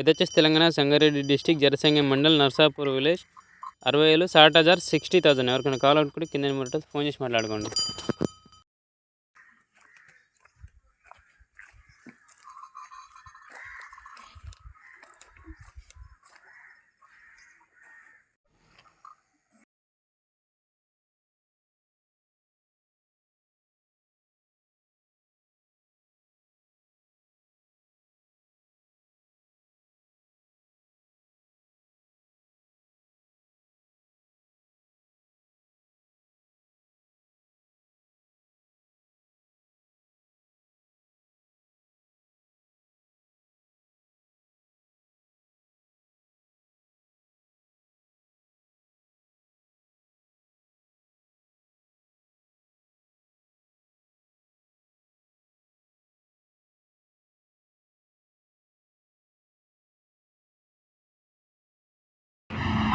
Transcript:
ఇది వచ్చేసి Telangana Sangareddy district Janasangham mandal Narsapur village అరవై వేలు సాట్ హజార్ సిక్స్టీ థౌసండ్ ఎవరికైనా కావాలనుకుంటే కింద నెంబర్ ఫోన్ చేసి మాట్లాడుకోండి.